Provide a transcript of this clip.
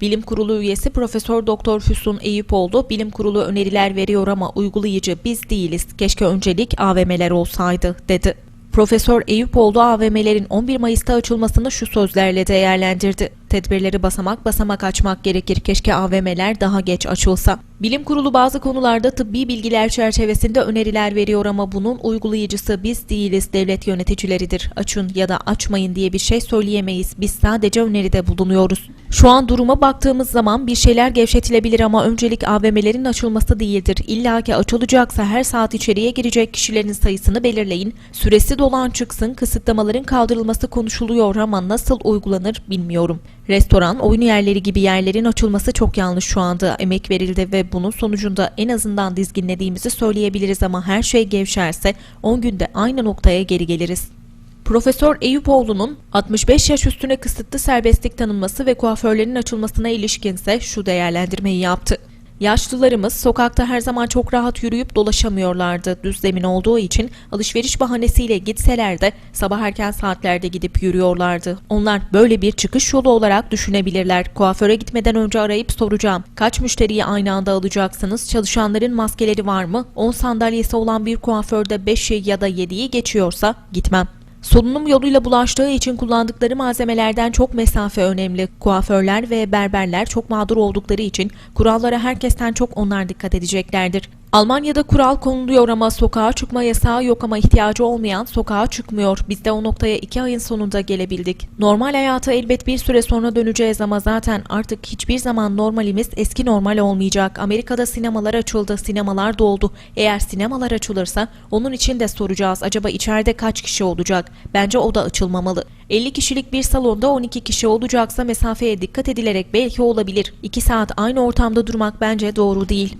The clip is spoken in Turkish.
Bilim Kurulu üyesi Profesör Doktor Füsun Eyüpoğlu, bilim kurulu öneriler veriyor ama uygulayıcı biz değiliz. Keşke öncelik AVM'ler olsaydı, dedi. Profesör Eyüpoğlu AVM'lerin 11 Mayıs'ta açılmasını şu sözlerle değerlendirdi. Tedbirleri basamak basamak açmak gerekir. Keşke AVM'ler daha geç açılsa. Bilim Kurulu bazı konularda tıbbi bilgiler çerçevesinde öneriler veriyor ama bunun uygulayıcısı biz değiliz, devlet yöneticileridir. Açın ya da açmayın diye bir şey söyleyemeyiz. Biz sadece öneride bulunuyoruz. Şu an duruma baktığımız zaman bir şeyler gevşetilebilir ama öncelik AVM'lerin açılması değildir. İlla ki açılacaksa her saat içeriye girecek kişilerin sayısını belirleyin. Süresi dolan çıksın, kısıtlamaların kaldırılması konuşuluyor ama nasıl uygulanır bilmiyorum. Restoran, oyun yerleri gibi yerlerin açılması çok yanlış şu anda. Emek verildi ve bunun sonucunda en azından dizginlediğimizi söyleyebiliriz ama her şey gevşerse 10 günde aynı noktaya geri geliriz. Profesör Eyüpoğlu'nun 65 yaş üstüne kısıtlı serbestlik tanınması ve kuaförlerin açılmasına ilişkinse şu değerlendirmeyi yaptı. Yaşlılarımız sokakta her zaman çok rahat yürüyüp dolaşamıyorlardı. Düz zemin olduğu için alışveriş bahanesiyle gitseler de sabah erken saatlerde gidip yürüyorlardı. Onlar böyle bir çıkış yolu olarak düşünebilirler. Kuaföre gitmeden önce arayıp soracağım. Kaç müşteriyi aynı anda alacaksınız? Çalışanların maskeleri var mı? 10 sandalyesi olan bir kuaförde 5'i ya da 7'yi geçiyorsa gitmem. Solunum yoluyla bulaştığı için kullandıkları malzemelerden çok mesafe önemli. Kuaförler ve berberler çok mağdur oldukları için kurallara herkesten çok onlar dikkat edeceklerdir. Almanya'da kural konuluyor ama sokağa çıkma yasağı yok ama ihtiyacı olmayan sokağa çıkmıyor. Biz de o noktaya iki ayın sonunda gelebildik. Normal hayata elbet bir süre sonra döneceğiz ama zaten artık hiçbir zaman normalimiz eski normal olmayacak. Amerika'da sinemalar açıldı, sinemalar doldu. Eğer sinemalar açılırsa onun için de soracağız. Acaba içeride kaç kişi olacak? Bence o da açılmamalı. 50 kişilik bir salonda 12 kişi olacaksa mesafeye dikkat edilerek belki olabilir. 2 saat aynı ortamda durmak bence doğru değil.